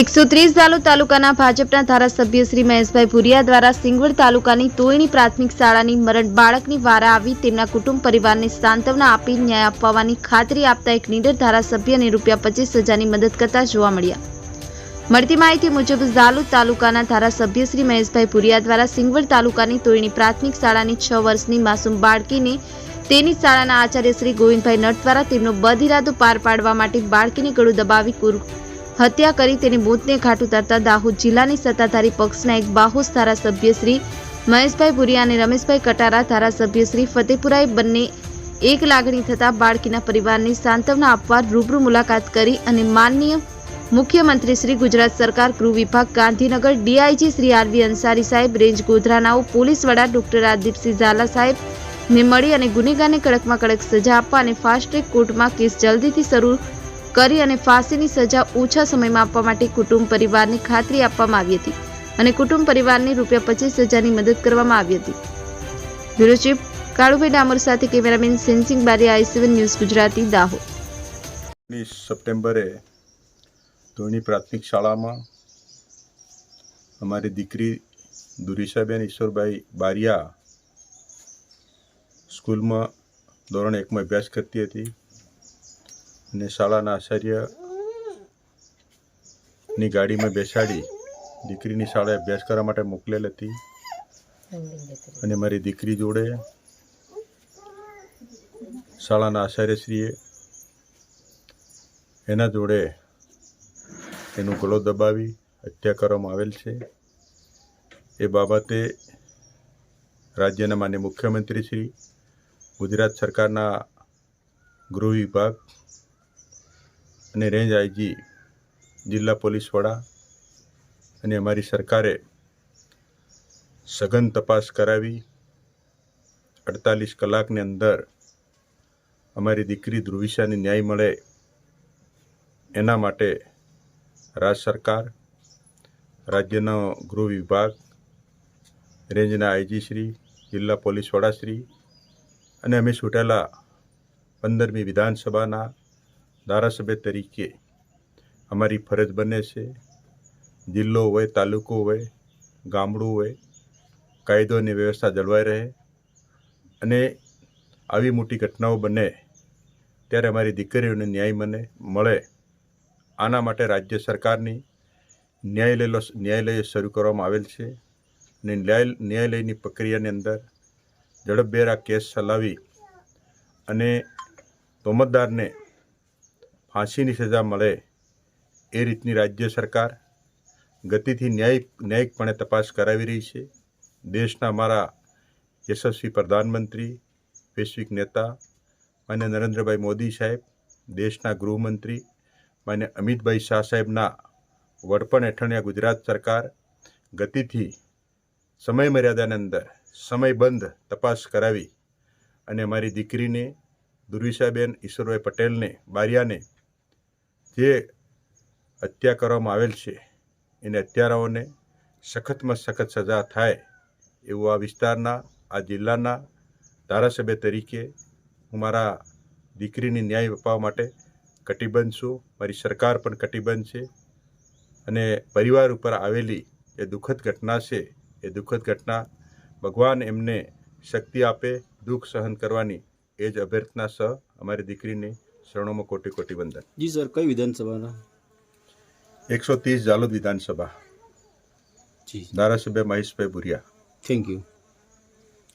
એકસો ત્રીસ દાલોદ તાલુકાના ભાજપના ધારાસભ્ય શ્રી મહેશભાઈ ભુરિયા દ્વારા સિંગવડ તાલુકાની તોયણી પ્રાથમિક શાળાની મરણ બાળકની વારા આવી તેમના કુટુંબ પરિવારને સાંત્વના આપી ન્યાય અપાવવાની ખાતરી આપતા એક નીડર ધારાસભ્યને રૂપિયા પચીસ હજારની મદદ કરતા જોવા મળ્યા. મળતી માહિતી મુજબ ઝાલુદ તાલુકાના ધારાસભ્ય શ્રી મહેશભાઈ ભુરિયા દ્વારા સિંગવડ તાલુકાની તોયણી પ્રાથમિક શાળાની છ વર્ષની માસૂમ બાળકીને તેની શાળાના આચાર્ય શ્રી ગોવિંદભાઈ નટ દ્વારા તેમનો બદ ઇરાદો પાર પાડવા માટે બાળકીની ગળું દબાવી હત્યા કરી તેની મોતને ઘાટ ઉતારતા દાહોદ જિલ્લાની સત્તાધારી પક્ષના એક બાહોશ ધારાસભ્ય શ્રી મહેશભાઈ ભુરિયા અને રમેશભાઈ કટારા ધારાસભ્ય શ્રી ફતેપુરાએ બંને એક લાગણી થતા બાળકીના પરિવારને સાંત્વના આપવા રૂબરૂ મુલાકાત કરી અને માનનીય મુખ્યમંત્રી શ્રી ગુજરાત સરકાર ગૃહ વિભાગ ગાંધીનગર ડીઆઈજી શ્રી આરવી અંસારી સાહેબ, રેન્જ ગોધરાનાઓ પોલીસ વડા ડોક્ટર રાજદીપસિંહ ઝાલા સાહેબ ને મળી અને ગુનેગારને કડકમાં કડક સજા આપવા અને ફાસ્ટ ટ્રેક કોર્ટમાં કેસ જલ્દીથી શરૂ કરી અને ફાંસીની સજા ઓછા સમયમાં આપવા માટે કુટુંબ પરિવારની ખાતરી આપવામાં આવી હતી અને કુટુંબ પરિવારને રૂપિયા પચીસ હજારની મદદ કરવામાં આવી હતી. બ્યુરો ચીફ કાળુભાઈ ડામોર સાથે કેમેરામેન સેન્સિંગ બારી I seven news Gujarati, Dahod. ઓગણીસ સપ્ટેમ્બરે ધોની પ્રાથમિક શાળામાં અમારી દીકરી દુરીશાબેન ઈશ્વરભાઈ બારિયા સ્કૂલમાં ધોરણ એકમાં અભ્યાસ કરતી હતી. અને શાળાના આચાર્યની ગાડીમાં બેસાડી દીકરીની શાળાએ અભ્યાસ કરવા માટે મોકલેલ હતી. અને મારી દીકરી જોડે શાળાના આચાર્યશ્રીએ એના જોડે એનું ગળો દબાવી હત્યા કરવામાં આવેલ છે. એ બાબતે રાજ્યના માન્ય મુખ્યમંત્રી શ્રી ગુજરાત સરકારના ગૃહ વિભાગ અને રેન્જ આઈજી જિલ્લા પોલીસ વડા અને અમારી સરકારે સઘન તપાસ કરાવી. અડતાલીસ કલાકની અંદર અમારી દીકરી ધ્રુવિશાને ન્યાય મળે એના માટે રાજ્ય સરકાર, રાજ્યનો ગૃહ વિભાગ, રેન્જના આઈજી શ્રી, જિલ્લા પોલીસ વડાશ્રી અને અમે છૂટેલા પંદરમી વિધાનસભાના ધારાસભ્ય તરીકે અમારી ફરજ બને છે. જિલ્લો હોય, તાલુકો હોય, ગામડું હોય કાયદો અને વ્યવસ્થા જળવાઈ રહે અને આવી મોટી ઘટનાઓ બને ત્યારે અમારી દીકરીઓને ન્યાય મને મળે. આના માટે રાજ્ય સરકારની ન્યાયાલયો ન્યાયાલય શરૂ કરવામાં આવેલ છે અને ન્યાય ન્યાયાલયની પ્રક્રિયાની અંદર ઝડપભેર આ કેસ ચલાવી અને તોમતદારને ફાંસીની સજા મળે એ રીતની રાજ્ય સરકાર ગતિથી ન્યાય ન્યાયિકપણે તપાસ કરાવી રહી છે. દેશના મારા યશસ્વી પ્રધાનમંત્રી, વૈશ્વિક નેતા માન્ય નરેન્દ્રભાઈ મોદી સાહેબ, દેશના ગૃહમંત્રી માન્ય અમિતભાઈ શાહ સાહેબના વડપણ હેઠળની ગુજરાત સરકાર ગતિથી સમય મર્યાદાની અંદર સમયબંધ તપાસ કરાવી અને મારી દીકરીને દુર્વિશાબેન ઈશ્વરભાઈ પટેલને, બારિયાને જે હત્યા કરવામાં આવેલ છે, એને હત્યારાઓને સખતમાં સખત સજા થાય એવું આ વિસ્તારના, આ જિલ્લાના ધારાસભ્ય તરીકે હું મારા દીકરીને ન્યાય અપાવવા માટે કટિબદ્ધ છું. મારી સરકાર પણ કટિબદ્ધ છે અને પરિવાર ઉપર આવેલી એ દુઃખદ ઘટના છે. એ દુઃખદ ઘટના ભગવાન એમને શક્તિ આપે, દુઃખ સહન કરવાની એ જ અભ્યર્થના સહ અમારી દીકરીને શરણોમાં કોટી કોટી વંદન. જી સર કઈ વિધાનસભાના? એકસો ત્રીસ જાલોદ વિધાનસભા. જી. ધારાસભ્ય મહેશભાઈ ભુરિયા. Thank you.